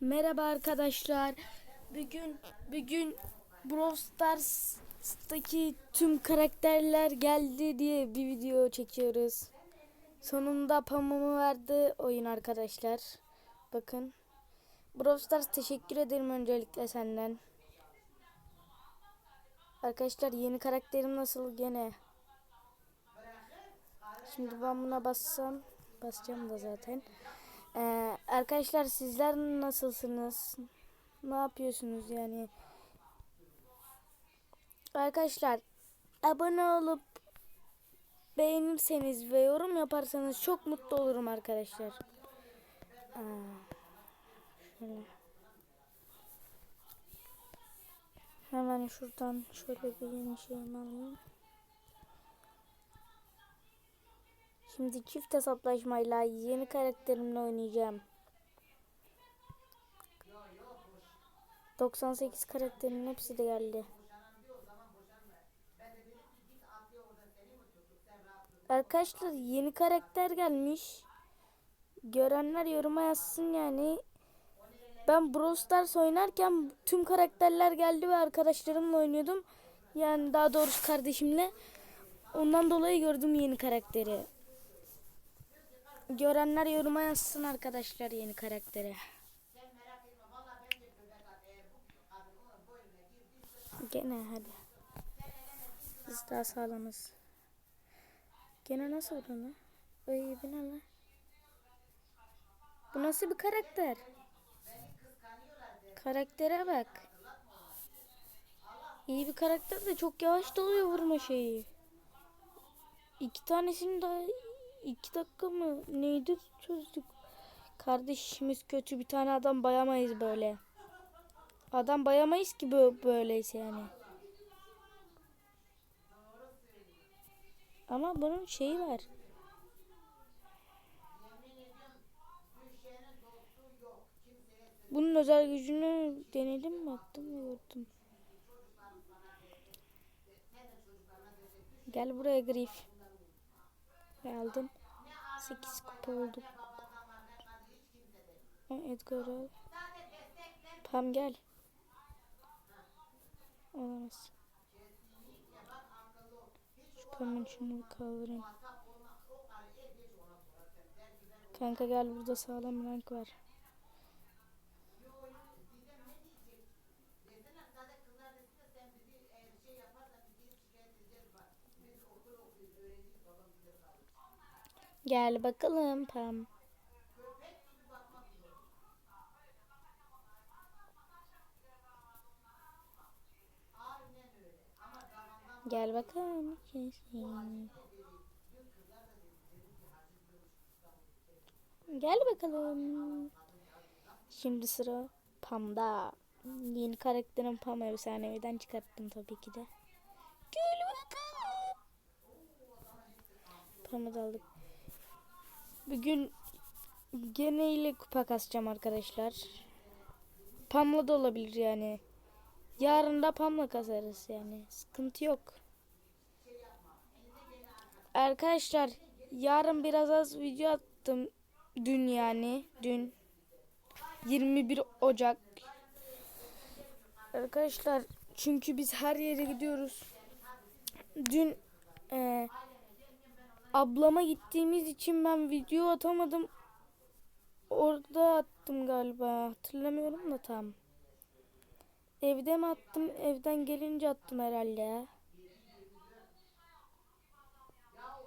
Merhaba arkadaşlar. Bugün bugün Brawl Stars'taki tüm karakterler geldi diye bir video çekiyoruz. Sonunda pamuğumu verdi oyun arkadaşlar. Bakın. Brawl Stars teşekkür ederim öncelikle senden. Arkadaşlar yeni karakterim nasıl gene? Şimdi ben buna bassam basacağım da zaten. Ee, arkadaşlar sizler nasılsınız? Ne yapıyorsunuz yani? Arkadaşlar abone olup beğenirseniz ve yorum yaparsanız çok mutlu olurum arkadaşlar. Şöyle. Hemen şuradan şöyle bir yeni şeyimi alayım. Şimdi çift hesaplaşmayla yeni karakterimle oynayacağım. 98 karakterin hepsi de geldi. Arkadaşlar yeni karakter gelmiş. Görenler yoruma yazsın yani. Ben Brawl Stars oynarken tüm karakterler geldi ve arkadaşlarımla oynuyordum. Yani daha doğrusu kardeşimle. Ondan dolayı gördüm yeni karakteri. Görenler yoruma yazsın arkadaşlar yeni karaktere. Gene hadi. Biz daha sağlamız. Gene nasıl oldu lan? Ay bu ne lan? Bu nasıl bir karakter? Karaktere bak. İyi bir karakter de çok yavaş doluyor vurma şeyi. İki tanesini daha iki dakika mı neydi çözdük. Kardeşimiz kötü bir tane adam bayamayız böyle. Adam bayamayız ki bö- böyleyse yani. Ama bunun şeyi var. Bunun özel gücünü denedim mi baktım mı gördüm. Gel buraya Grif. Aldım. 8 kupa olduk. Ha, Edgar al. Pam gel. Olamaz. Şu Pam'ın şunu bir kaldırayım. Kanka gel burada sağlam rank var. Gel bakalım Pam. Gel bakalım. Gel bakalım. Şimdi sıra Pam'da. Yeni karakterim Pam efsaneviden çıkarttım tabii ki de. Gel bakalım. Pam'ı da aldık. Bugün gene ile kupa kasacağım arkadaşlar. Pam'la da olabilir yani. Yarın da Pam'la kasarız yani. Sıkıntı yok. Arkadaşlar yarın biraz az video attım. Dün yani. Dün. 21 Ocak. Arkadaşlar çünkü biz her yere gidiyoruz. Dün e, ablama gittiğimiz için ben video atamadım. Orada attım galiba. Hatırlamıyorum da tam. Evde mi attım? Evden gelince attım herhalde.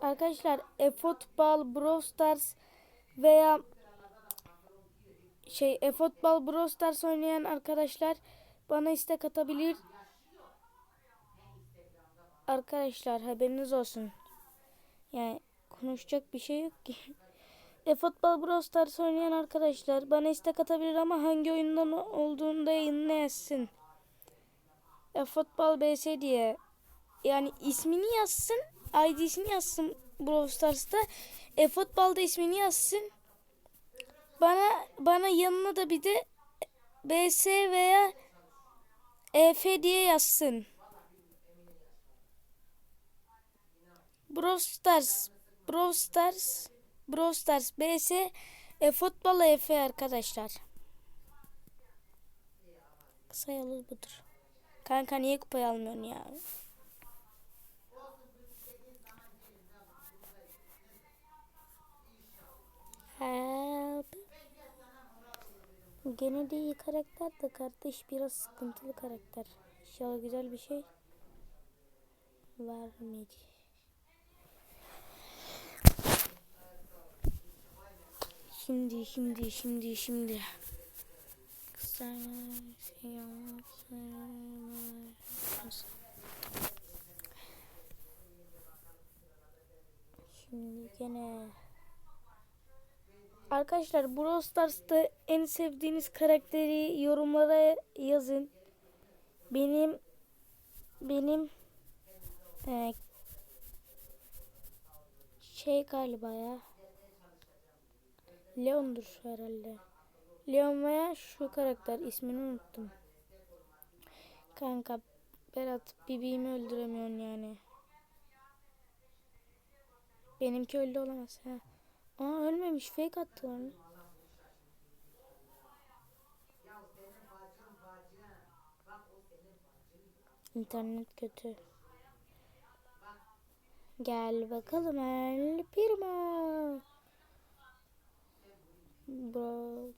Arkadaşlar eFootball Brawl Stars veya şey eFootball Brawl Stars oynayan arkadaşlar bana istek atabilir. Arkadaşlar haberiniz olsun. Yani konuşacak bir şey yok ki. eFootball Brawl Stars oynayan arkadaşlar bana istek atabilir ama hangi oyundan olduğunu da yayınına yazsın. eFootball BS diye. Yani ismini yazsın, ID'sini yazsın Brawl Stars'ta. eFootball'da ismini yazsın. Bana bana yanına da bir de BS veya EF diye yazsın. Brawl Stars, Brawl Stars, Brawl Stars BS e, futbol EF arkadaşlar. Kısa budur. Kanka niye kupayı almıyorsun ya? Help. Gene de iyi karakter de kardeş biraz sıkıntılı karakter. İnşallah güzel bir şey vermeyecek. Şimdi şimdi şimdi şimdi. Şimdi gene Arkadaşlar Brawl Stars'ta en sevdiğiniz karakteri yorumlara yazın. Benim benim e, şey galiba ya. Leon'dur herhalde. Leon veya şu karakter ismini unuttum. Kanka Berat bebeğimi öldüremiyorsun yani. Benimki öldü olamaz ha. Aa ölmemiş fake attılar mı? İnternet kötü. Gel bakalım El Primo. Bro.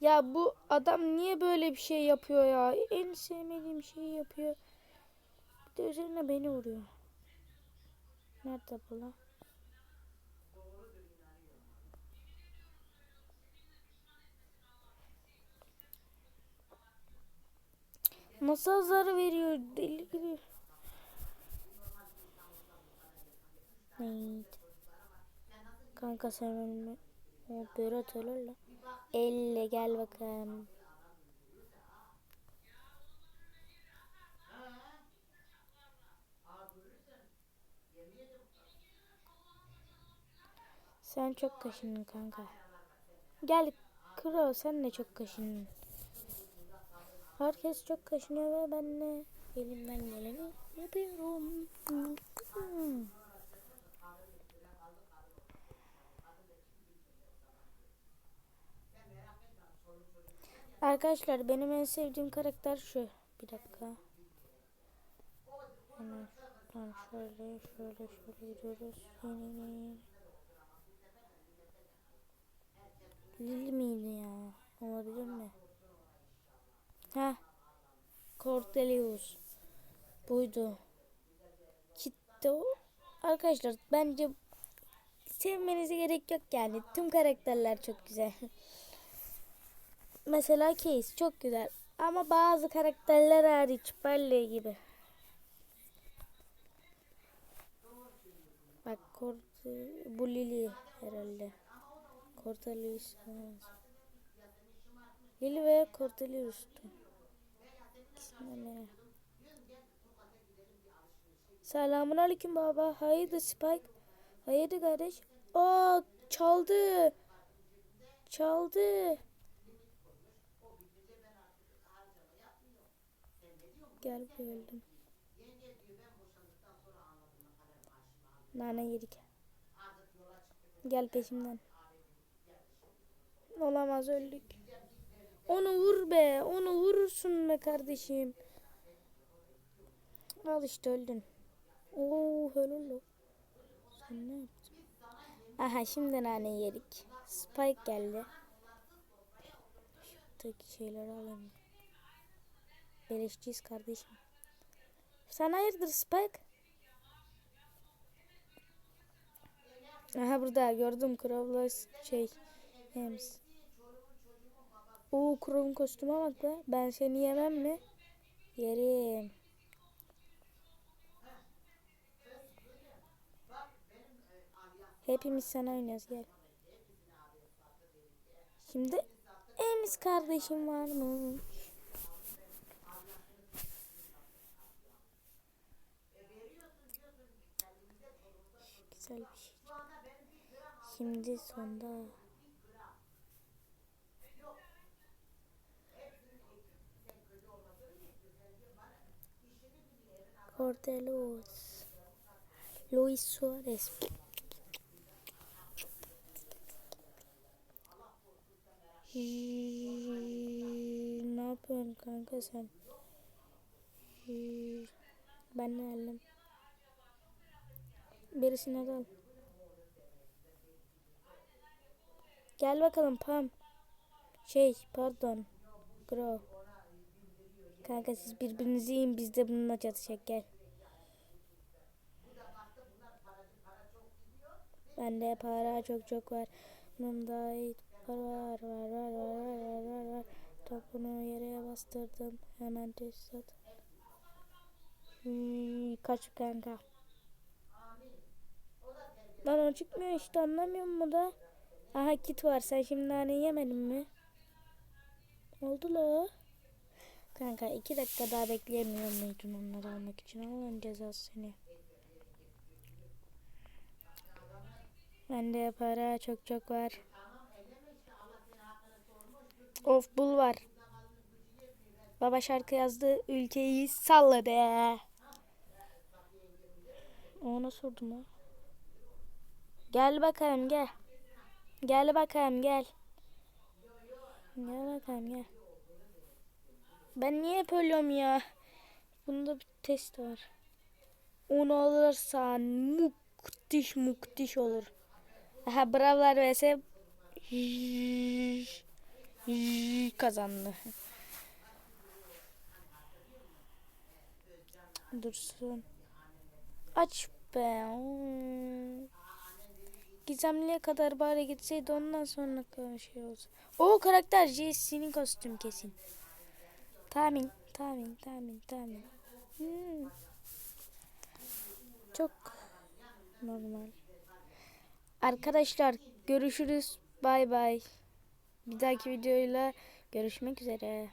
Ya bu adam niye böyle bir şey yapıyor ya? En sevmediğim şeyi yapıyor. Bir de üzerine beni vuruyor. Nerede bu lan? Nasıl hasar veriyor deli gibi. Neydi? Kanka sen ölme. O Berat ölür la. Elle gel bakalım. Sen çok kaşındın kanka. Gel Kro sen de çok kaşındın. Herkes çok kaşınıyor ve ben de elimden geleni yapıyorum. Arkadaşlar benim en sevdiğim karakter şu. Bir dakika. Hemen şuradan şöyle şöyle şöyle gidiyoruz. Lil miydi ya? Olabilir mi? Ha. Cordelius. Buydu. Kitti o. Arkadaşlar bence sevmenize gerek yok yani. Tüm karakterler çok güzel. Mesela Case çok güzel. Ama bazı karakterler hariç Barley gibi. Bak bu Lily herhalde. Cordelius. Lily ve Cordelius'tu. İkisinden Selamun aleyküm baba. Hayırdır Spike? Hayırdır kardeş? Aa çaldı. Çaldı. Gel buraya öldüm. Nane yedik. Gel peşimden. Olamaz öldük. Onu vur be. Onu vurursun be kardeşim. Al işte öldün. Oo helal Sen ne yaptın? Aha şimdi nane yedik. Spike geldi. Şuradaki şeyleri alayım. Beleşçiyiz kardeşim. Sen hayırdır Spike? Aha burada gördüm Crow'la şey. Hems. Oo Crow'un kostüme bak be. Ben seni yemem mi? Yerim. Hepimiz sana oynuyoruz gel. Şimdi Ems kardeşim var mı? Güzel bir şey. Şimdi sonda. Cordelos. Luis Suarez. Ne yapıyorsun kanka sen? Ben ne aldım? Birisine dön. Gel bakalım Pam. Şey pardon. Gro. Kanka siz birbirinizi yiyin biz de bununla çatışak gel. Bende para çok çok var. Yanımda para var var var var var var var. Topunu yere bastırdım. Hemen düz satın. Hmm, kaç kanka. Lan o çıkmıyor işte anlamıyor mu da? Aha kit var sen şimdi nane yemedin mi? Oldu la. Kanka iki dakika daha bekleyemiyor muydun onları almak için? Allah'ın cezası seni. Bende para çok çok var. Of bul var. Baba şarkı yazdı. Ülkeyi salladı. Ona sordum ha. Gel bakalım gel. Gel bakalım gel. Gel bakalım gel. Ben niye hep ölüyorum ya? Bunda bir test var. Onu alırsan muktiş muktiş olur. Aha bravlar vs kazandı. Dursun. Aç be. Gizemliye kadar bari gitseydi ondan sonra şey olsun. O karakter Jesse'nin kostüm kesin. Tahmin, tahmin, tahmin, tahmin. Hmm. Çok normal. Arkadaşlar görüşürüz. Bay bay. Bir dahaki videoyla görüşmek üzere.